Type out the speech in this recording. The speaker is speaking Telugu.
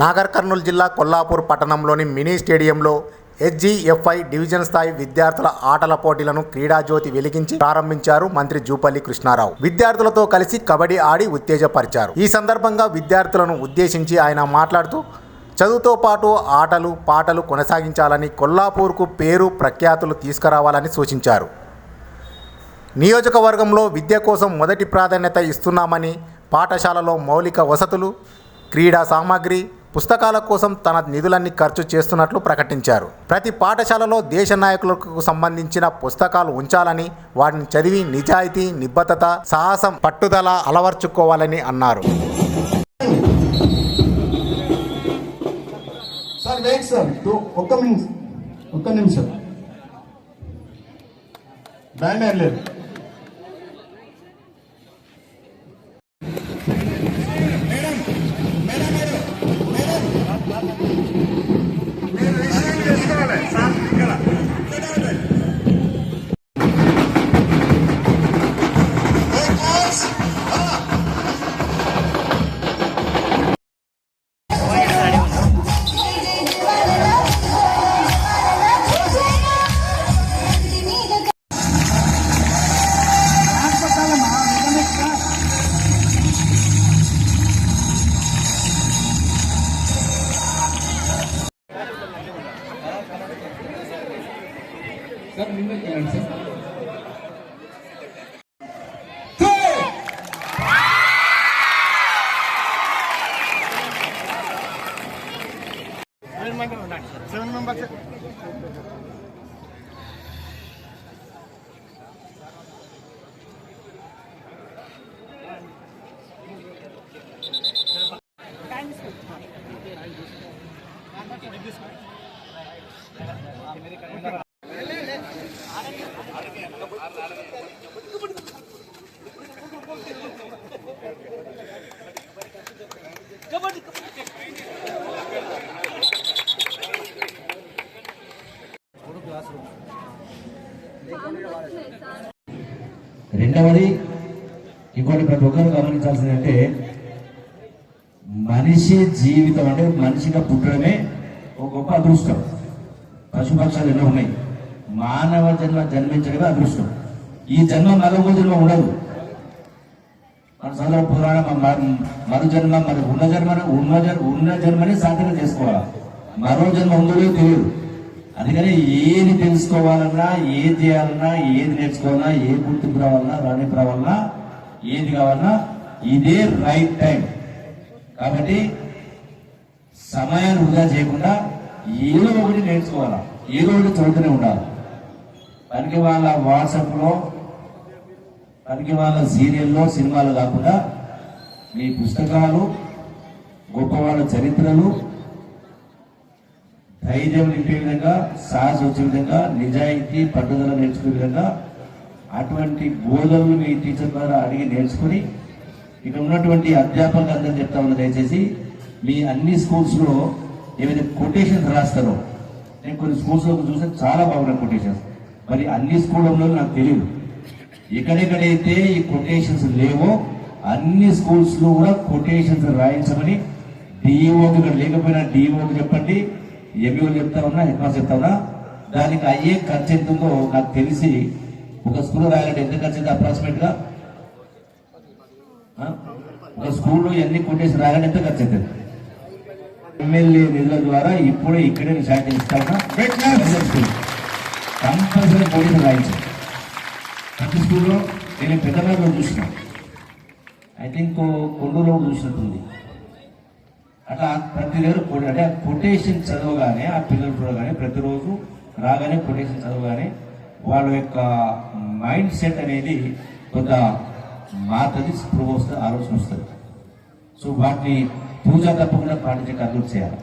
నాగర్ కర్నూలు జిల్లా కొల్లాపూర్ పట్టణంలోని మినీ స్టేడియంలో హెచ్జిఎఫ్ఐ డివిజన్ స్థాయి విద్యార్థుల ఆటల పోటీలను క్రీడాజ్యోతి వెలిగించి ప్రారంభించారు మంత్రి జూపల్లి కృష్ణారావు. విద్యార్థులతో కలిసి కబడ్డీ ఆడి ఉత్తేజపరిచారు. ఈ సందర్భంగా విద్యార్థులను ఉద్దేశించి ఆయన మాట్లాడుతూ చదువుతో పాటు ఆటలు పాటలు కొనసాగించాలని కొల్లాపూర్కు పేరు ప్రఖ్యాతులు తీసుకురావాలని సూచించారు. నియోజకవర్గంలో విద్య కోసం మొదటి ప్రాధాన్యత ఇస్తున్నామని పాఠశాలలో మౌలిక వసతులు క్రీడా సామాగ్రి పుస్తకాల కోసం తన నిధులన్నీ ఖర్చు చేస్తున్నట్లు ప్రకటించారు. ప్రతి పాఠశాలలో దేశ నాయకులకు సంబంధించిన పుస్తకాలు ఉంచాలని వాటిని చదివి నిజాయితీ నిబద్ధత సాహసం పట్టుదల అలవర్చుకోవాలని అన్నారు. సార్ లేదు. సార్ నిన్న వెళ్ళండి సార్. ఒక్క రెండవది ఇంకోటి ప్రతి ఒక్కరు గమనించాల్సింది అంటే మనిషి జీవితం అంటే మనిషిగా పుట్టడమే ఒక గొప్ప అదృష్టం. పశుపక్షాలు ఎన్నో ఉన్నాయి. మానవ జన్మ జన్మించడమే అదృష్టం. ఈ జన్మ మరొక జన్మ ఉండదు. మన సోదర పురాణం మ- మరు జన్మ మరి ఉన్న జన్మని ఉన్న జన్మ ఉన్న జన్మని సాధన చేసుకోవాలి. మరో జన్మ ఉందో తెలియదు. అందుకని ఏది తెలుసుకోవాలన్నా ఏది చేయాలన్నా ఏది నేర్చుకోవాలన్నా ఏ గుర్తింపు రావాలన్నా రాణింపు రావాలన్నా ఏది కావాలన్నా ఇదే రైట్ టైం. కాబట్టి సమయాన్ని వృధా చేయకుండా ఏదో ఒకటి నేర్చుకోవాలా. ఏదో ఒకటి చదువుతూనే ఉండాలి. అందుకే వాళ్ళ వాట్సాప్లో పనికి వాళ్ళ సీరియల్లో సినిమాలు కాకుండా మీ పుస్తకాలు గొప్ప వాళ్ళ చరిత్రలు ధైర్యం నింపే విధంగా సాహసం వచ్చే విధంగా నిజాయితీ పట్టుదల నేర్చుకునే విధంగా అటువంటి బోధనలు మీ టీచర్ ద్వారా అడిగి నేర్చుకుని ఇక్కడ ఉన్నటువంటి అధ్యాపకులు అందరూ చెప్తా ఉన్నా దయచేసి మీ అన్ని స్కూల్స్లో ఏవైతే కొటేషన్స్ రాస్తారో నేను కొన్ని స్కూల్స్లో చూస్తే చాలా బాగున్నాయి కొటేషన్స్ మరి అన్ని స్కూళ్ళలో నాకు తెలియదు ఎక్కడెక్కడైతే ఈ కొటేషన్స్ లేవో అన్ని స్కూల్స్లో కూడా కొటేషన్స్ రాయించమని డిఈఓకి ఇక్కడ లేకపోయినా డిఈఓకి చెప్పండి ఎంఈఓ చెప్తా ఉన్నా హెడ్ మాస్టర్ చెప్తా ఉన్నా దానికి అయ్యే ఖర్చు ఎంత ఉందో నాకు తెలిసి ఒక స్కూల్ రాయాలంటే ఎంత ఖర్చు అయితే అప్రాక్సిమేట్గా? ఆ? ఒక స్కూల్లో ఎన్ని కొటేషన్ రాయాలంటే ఎంత ఖర్చు అవుతుంది? ఎమ్మెల్యే నిధుల ద్వారా ఇప్పుడే ఇక్కడే ఇస్తా ఉన్నా. కంపల్సరీ కొటేషన్ రాయించాలి ప్రతి స్కూల్లో నేను పెద్దబాబులో చూసిన. ఐ థింక్ కొండూరులో చూసినట్టుంది. అట్లా ప్రతి దగ్గర అంటే కొటేషన్ చదవగానే ఆ పిల్లలు చూడగానే ప్రతిరోజు రాగానే కొటేషన్ చదవగానే వాళ్ళ యొక్క మైండ్ సెట్ అనేది కొంత మారుతుంది స్పృహ వస్తుంది ఆలోచన వస్తుంది. సో వాటిని పూజ తప్పకుండా పాటించే కథలు చేయాలి.